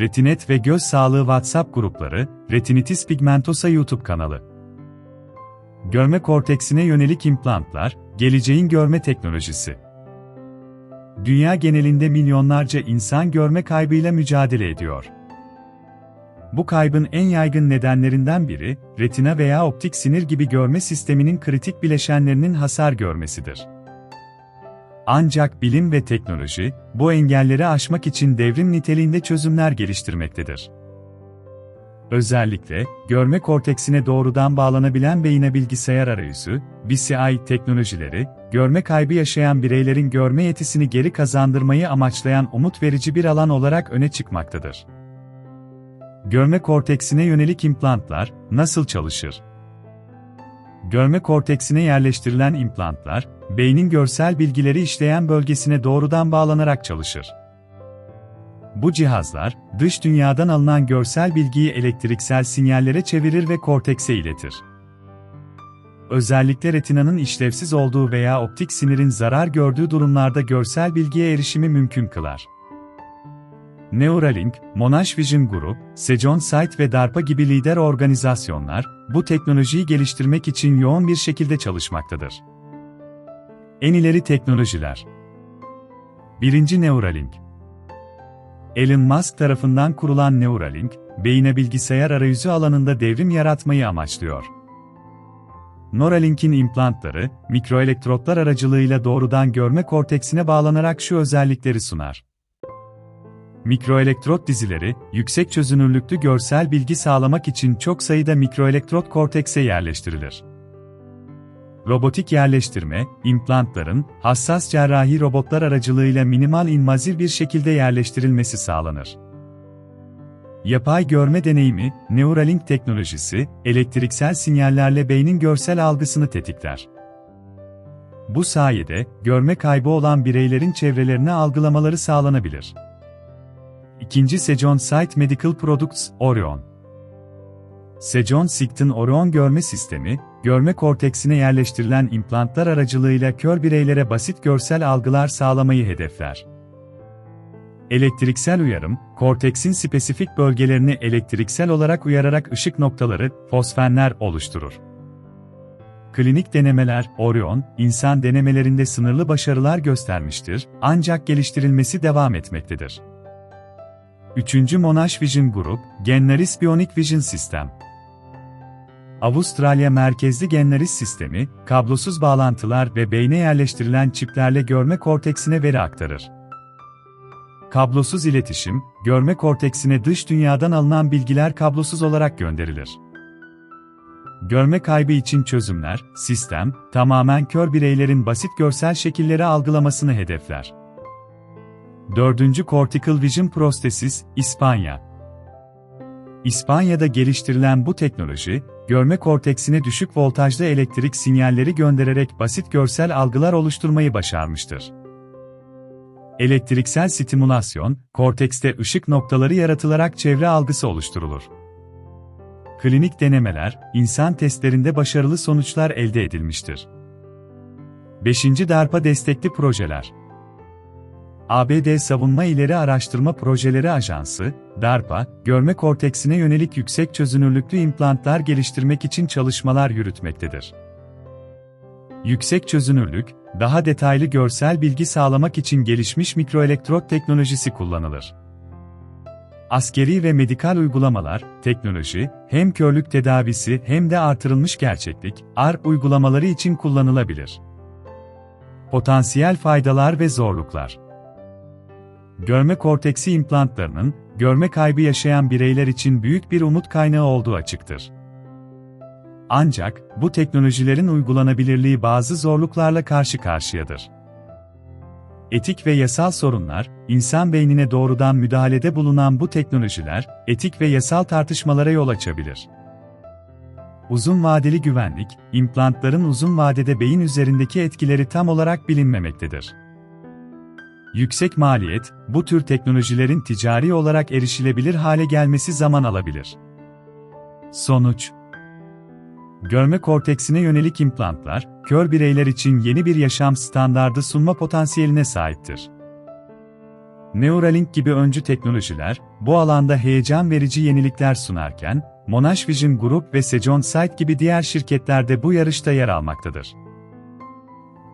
Retinet ve Göz Sağlığı WhatsApp grupları, Retinitis Pigmentosa YouTube kanalı. Görme korteksine yönelik implantlar, geleceğin görme teknolojisi. Dünya genelinde milyonlarca insan görme kaybıyla mücadele ediyor. Bu kaybın en yaygın nedenlerinden biri, retina veya optik sinir gibi görme sisteminin kritik bileşenlerinin hasar görmesidir. Ancak bilim ve teknoloji, bu engelleri aşmak için devrim niteliğinde çözümler geliştirmektedir. Özellikle, görme korteksine doğrudan bağlanabilen beyine bilgisayar arayüzü, BCI teknolojileri, görme kaybı yaşayan bireylerin görme yetisini geri kazandırmayı amaçlayan umut verici bir alan olarak öne çıkmaktadır. Görme korteksine yönelik implantlar nasıl çalışır? Görme korteksine yerleştirilen implantlar, beynin görsel bilgileri işleyen bölgesine doğrudan bağlanarak çalışır. Bu cihazlar, dış dünyadan alınan görsel bilgiyi elektriksel sinyallere çevirir ve kortekse iletir. Özellikle retinanın işlevsiz olduğu veya optik sinirin zarar gördüğü durumlarda görsel bilgiye erişimi mümkün kılar. Neuralink, Monash Vision Group, Sejon Sight ve DARPA gibi lider organizasyonlar, bu teknolojiyi geliştirmek için yoğun bir şekilde çalışmaktadır. En ileri teknolojiler 1. Neuralink Elon Musk tarafından kurulan Neuralink, beyine bilgisayar arayüzü alanında devrim yaratmayı amaçlıyor. Neuralink'in implantları, mikroelektrotlar aracılığıyla doğrudan görme korteksine bağlanarak şu özellikleri sunar. Mikroelektrot dizileri, yüksek çözünürlüklü görsel bilgi sağlamak için çok sayıda mikroelektrot kortekse yerleştirilir. Robotik yerleştirme, implantların, hassas cerrahi robotlar aracılığıyla minimal invaziv bir şekilde yerleştirilmesi sağlanır. Yapay görme deneyimi, Neuralink teknolojisi, elektriksel sinyallerle beynin görsel algısını tetikler. Bu sayede, görme kaybı olan bireylerin çevrelerini algılamaları sağlanabilir. İkinci Sejon Sight Medical Products, Orion. Sejon Sight'ın Orion görme sistemi, görme korteksine yerleştirilen implantlar aracılığıyla kör bireylere basit görsel algılar sağlamayı hedefler. Elektriksel uyarım, korteksin spesifik bölgelerini elektriksel olarak uyararak ışık noktaları, fosfenler oluşturur. Klinik denemeler, Orion, insan denemelerinde sınırlı başarılar göstermiştir, ancak geliştirilmesi devam etmektedir. 3. Monash Vision Group, Gennaris Bionic Vision System. Avustralya merkezli Gennaris sistemi, kablosuz bağlantılar ve beyne yerleştirilen çiplerle görme korteksine veri aktarır. Kablosuz iletişim, görme korteksine dış dünyadan alınan bilgiler kablosuz olarak gönderilir. Görme kaybı için çözümler, sistem, tamamen kör bireylerin basit görsel şekilleri algılamasını hedefler. 4. Cortical Vision Prosthesis, İspanya. İspanya'da geliştirilen bu teknoloji, görme korteksine düşük voltajlı elektrik sinyalleri göndererek basit görsel algılar oluşturmayı başarmıştır. Elektriksel stimülasyon, kortekste ışık noktaları yaratılarak çevre algısı oluşturulur. Klinik denemeler, insan testlerinde başarılı sonuçlar elde edilmiştir. 5. DARPA destekli projeler ABD Savunma İleri Araştırma Projeleri Ajansı, DARPA, görme korteksine yönelik yüksek çözünürlüklü implantlar geliştirmek için çalışmalar yürütmektedir. Yüksek çözünürlük, daha detaylı görsel bilgi sağlamak için gelişmiş mikroelektrot teknolojisi kullanılır. Askeri ve medikal uygulamalar, teknoloji, hem körlük tedavisi hem de artırılmış gerçeklik, AR uygulamaları için kullanılabilir. Potansiyel faydalar ve zorluklar Görme korteksi implantlarının, görme kaybı yaşayan bireyler için büyük bir umut kaynağı olduğu açıktır. Ancak, bu teknolojilerin uygulanabilirliği bazı zorluklarla karşı karşıyadır. Etik ve yasal sorunlar, insan beynine doğrudan müdahalede bulunan bu teknolojiler, etik ve yasal tartışmalara yol açabilir. Uzun vadeli güvenlik, implantların uzun vadede beyin üzerindeki etkileri tam olarak bilinmemektedir. Yüksek maliyet, bu tür teknolojilerin ticari olarak erişilebilir hale gelmesi zaman alabilir. Sonuç Görme korteksine yönelik implantlar, kör bireyler için yeni bir yaşam standardı sunma potansiyeline sahiptir. Neuralink gibi öncü teknolojiler, bu alanda heyecan verici yenilikler sunarken, Monash Vision Group ve Sejon Sight gibi diğer şirketler de bu yarışta yer almaktadır.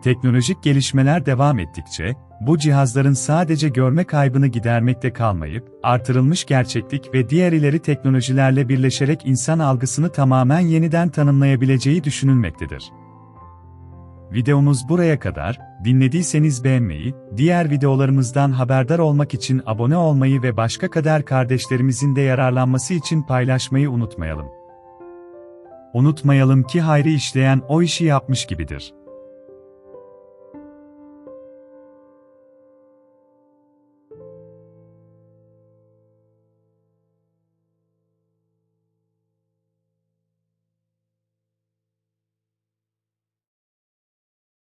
Teknolojik gelişmeler devam ettikçe, bu cihazların sadece görme kaybını gidermekte kalmayıp, artırılmış gerçeklik ve diğer ileri teknolojilerle birleşerek insan algısını tamamen yeniden tanımlayabileceği düşünülmektedir. Videomuz buraya kadar, dinlediyseniz beğenmeyi, diğer videolarımızdan haberdar olmak için abone olmayı ve başka kader kardeşlerimizin de yararlanması için paylaşmayı unutmayalım. Unutmayalım ki hayrı işleyen o işi yapmış gibidir.